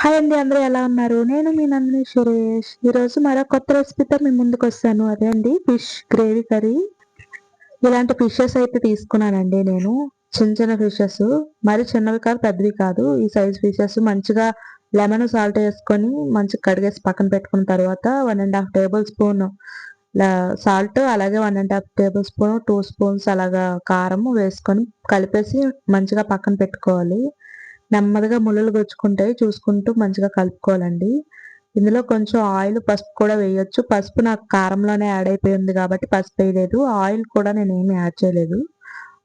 Hi అండి అందరూ ఎలా ఉన్నారు? నేను మీ నందిని సురేష్. ఈరోజు మరో కొత్త రెసిపీతో మీ ముందుకు వస్తాను. అదే అండి ఫిష్ గ్రేవీ కర్రీ. ఇలాంటి ఫిషెస్ అయితే తీసుకున్నానండి నేను. చిన్న చిన్న ఫిషెస్. మరి చిన్నవి కాదు పెద్దవి కాదు. ఈ సైజ్ ఫిషెస్ మంచిగా లెమన్ సాల్ట్ వేసుకొని మంచిగా కడిగేసి పక్కన పెట్టుకున్న తర్వాత one and half tablespoon salt అలాగే one and half tablespoon two spoons అలాగా కారం వేసుకొని కలిపేసి మంచిగా పక్కన పెట్టుకోవాలి. నెమ్మదిగా ముళ్ళలు గుచ్చుకుంటాయి చూసుకుంటూ మంచిగా కలుపుకోవాలండి. ఇందులో కొంచెం ఆయిల్ పసుపు కూడా వేయొచ్చు. పసుపు నాకు కారంలోనే యాడ్ అయిపోయింది కాబట్టి పసుపు వేయలేదు. ఆయిల్ కూడా నేను ఏమి యాడ్ చేయలేదు.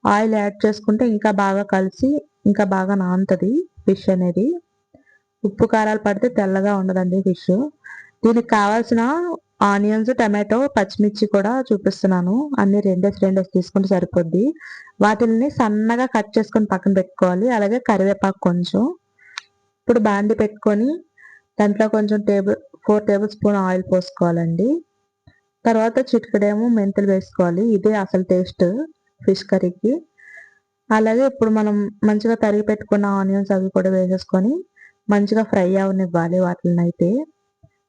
ఆయిల్ యాడ్ చేసుకుంటే ఇంకా బాగా కలిసి ఇంకా బాగా నానుతుంది ఫిష్ అనేది. ఉప్పు కారాలు పడితే తెల్లగా ఉండదండి ఫిష్. దీనికి కావాల్సిన ఆనియన్స్ టమాటో పచ్చిమిర్చి కూడా చూపిస్తున్నాను. అన్ని రెండేసి రెండేసి తీసుకుంటే సరిపోద్ది. వాటిల్ని సన్నగా కట్ చేసుకొని పక్కన పెట్టుకోవాలి. అలాగే కరివేపాకు కొంచెం. ఇప్పుడు బాండి పెట్టుకొని దాంట్లో కొంచెం table four tablespoon oil పోసుకోవాలండి. తర్వాత చిటికడేమో మెంతులు వేసుకోవాలి. ఇదే అసలు టేస్ట్ ఫిష్ కర్రీకి. అలాగే ఇప్పుడు మనం మంచిగా తరిగి పెట్టుకున్న ఆనియన్స్ అవి కూడా వేసేసుకొని మంచిగా ఫ్రై అవనివ్వాలి వాటిని అయితే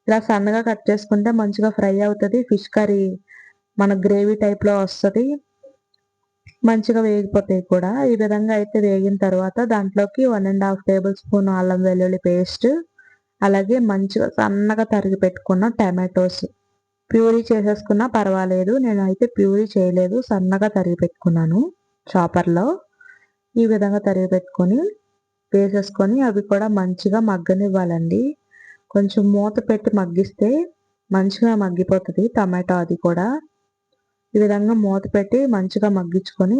ఇలా సన్నగా కట్ చేసుకుంటే మంచిగా ఫ్రై అవుతుంది. ఫిష్ కర్రీ మన గ్రేవీ టైప్లో వస్తుంది. మంచిగా వేగిపోతాయి కూడా. ఈ విధంగా అయితే వేగిన తర్వాత దాంట్లోకి one and half tablespoon అల్లం వెల్లుల్లి పేస్ట్ అలాగే మంచిగా సన్నగా తరిగి పెట్టుకున్న టమాటోస్ ప్యూరీ చేసేసుకున్నా పర్వాలేదు. నేను అయితే ప్యూరీ చేయలేదు. సన్నగా తరిగి పెట్టుకున్నాను చాపర్లో ఈ విధంగా తరిగి పెట్టుకొని వేసేసుకొని అవి కూడా మంచిగా మగ్గనివ్వాలండి. కొంచెం మూత పెట్టి మగ్గిస్తే మంచిగా మగ్గిపోతుంది టమాటో అది కూడా. ఈ విధంగా మూత పెట్టి మంచిగా మగ్గించుకొని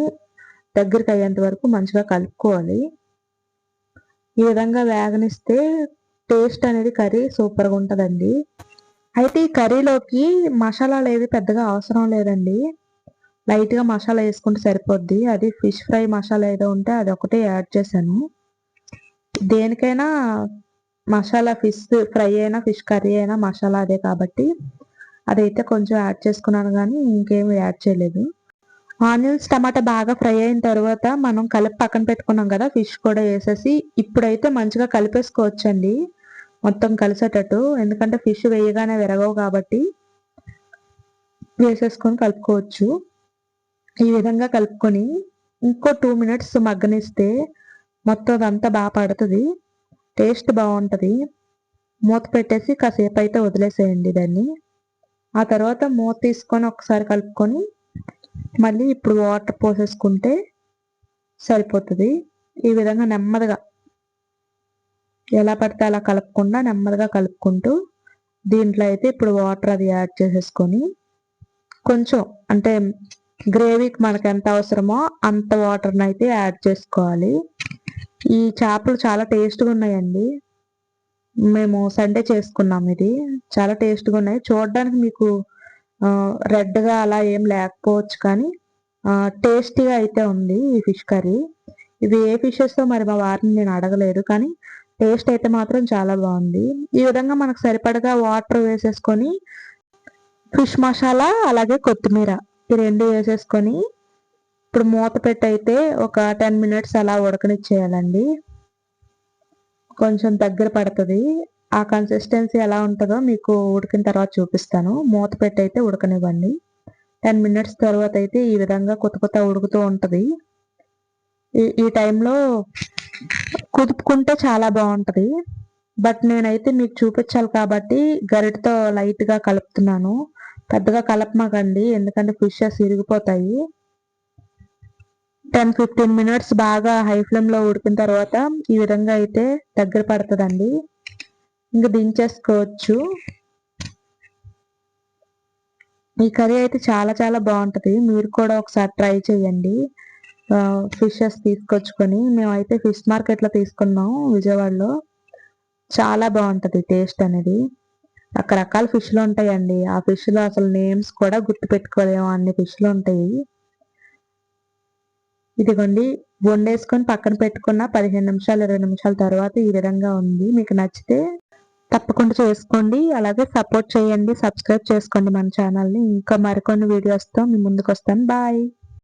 దగ్గరికి అయ్యేంత వరకు మంచిగా కలుపుకోవాలి. ఈ విధంగా వేగనిస్తే టేస్ట్ అనేది కర్రీ సూపర్గా ఉంటుందండి. అయితే ఈ కర్రీలోకి మసాలాలు ఏవి పెద్దగా అవసరం లేదండి. లైట్గా మసాలా వేసుకుంటే సరిపోద్ది. అది ఫిష్ ఫ్రై మసాలా ఏదో ఉంటే అది ఒకటే యాడ్ చేశాను. దేనికైనా మసాలా ఫిష్ ఫ్రై అయినా ఫిష్ కర్రీ అయినా మసాలా అదే కాబట్టి అదైతే కొంచెం యాడ్ చేసుకున్నాను కానీ ఇంకేమి యాడ్ చేయలేదు. ఆనియన్స్ టమాటా బాగా ఫ్రై అయిన తర్వాత మనం కలిపి పక్కన పెట్టుకున్నాం కదా ఫిష్ కూడా వేసేసి ఇప్పుడైతే మంచిగా కలిపేసుకోవచ్చండి. మొత్తం కలిసేటట్టు. ఎందుకంటే ఫిష్ వేయగానే విరగవు కాబట్టి వేసేసుకొని కలుపుకోవచ్చు. ఈ విధంగా కలుపుకొని ఇంకో టూ మినిట్స్ మగ్గనిస్తే మొత్తం అదంతా బాగా పడుతుంది. టేస్ట్ బాగుంటుంది. మూత పెట్టేసి కాసేపు అయితే వదిలేసేయండి దాన్ని. ఆ తర్వాత మూత తీసుకొని ఒకసారి కలుపుకొని మళ్ళీ ఇప్పుడు వాటర్ పోసేసుకుంటే సరిపోతుంది. ఈ విధంగా నెమ్మదిగా ఎలా పడితే అలా కలుపుకుండా నెమ్మదిగా కలుపుకుంటూ దీంట్లో అయితే ఇప్పుడు వాటర్ అది యాడ్ చేసేసుకొని కొంచెం అంటే గ్రేవీకి మనకు ఎంత అవసరమో అంత వాటర్ని అయితే యాడ్ చేసుకోవాలి. ఈ చేపలు చాలా టేస్ట్గా ఉన్నాయండి. మేము సండే చేసుకున్నాం ఇది. చాలా టేస్ట్గా ఉన్నాయి. చూడడానికి మీకు రెడ్గా అలా ఏం లేకపోవచ్చు కానీ టేస్టీగా అయితే ఉంది ఈ ఫిష్ కర్రీ. ఇవి ఏ ఫిషెస్ మరి మా వారిని నేను అడగలేదు కానీ టేస్ట్ అయితే మాత్రం చాలా బాగుంది. ఈ విధంగా మనకు సరిపడగా వాటర్ వేసేసుకొని ఫిష్ మసాలా అలాగే కొత్తిమీర ఈ రెండు వేసేసుకొని ఇప్పుడు మూత పెట్టయితే ఒక టెన్ మినిట్స్ అలా ఉడకనిచ్చేయాలండి. కొంచెం దగ్గర పడుతుంది. ఆ కన్సిస్టెన్సీ ఎలా ఉంటుందో మీకు ఉడికిన తర్వాత చూపిస్తాను. మూత పెట్టి అయితే ఉడకనివ్వండి. టెన్ మినిట్స్ తర్వాత అయితే ఈ విధంగా కొత్త కొత్త ఉడుకుతూ ఉంటుంది. ఈ టైంలో కుదుపుకుంటే చాలా బాగుంటుంది. బట్ నేనైతే మీకు చూపించాలి కాబట్టి గరిటతో లైట్గా కలుపుతున్నాను. పెద్దగా కలపమాకండి. ఎందుకంటే ఫిషెస్ ఇరిగిపోతాయి. టెన్ ఫిఫ్టీన్ మినిట్స్ బాగా హై ఫ్లేమ్లో ఉడికిన తర్వాత ఈ విధంగా అయితే దగ్గర పడుతుందండి. ఇంకా దించేసుకోవచ్చు. ఈ కర్రీ అయితే చాలా చాలా బాగుంటుంది. మీరు కూడా ఒకసారి ట్రై చేయండి. ఫిషెస్ తీసుకొచ్చుకొని మేమైతే ఫిష్ మార్కెట్లో తీసుకున్నాం విజయవాడలో. చాలా బాగుంటుంది టేస్ట్ అనేది. రకరకాల ఫిష్లు ఉంటాయండి. ఆ ఫిష్లో అసలు నేమ్స్ కూడా గుర్తు పెట్టుకోలేము అన్ని ఫిష్లు ఉంటాయి. ఇదిగోండి వండేసుకొని పక్కన పెట్టుకున్న పదిహేను నిమిషాలు ఇరవై నిమిషాల తర్వాత ఈ విధంగా ఉంది. మీకు నచ్చితే తప్పకుండా చేసుకోండి. అలాగే సపోర్ట్ చేయండి సబ్స్క్రైబ్ చేసుకోండి మన ఛానల్ని. ఇంకా మరికొన్ని వీడియోస్తో మీ ముందుకు వస్తాను. బాయ్!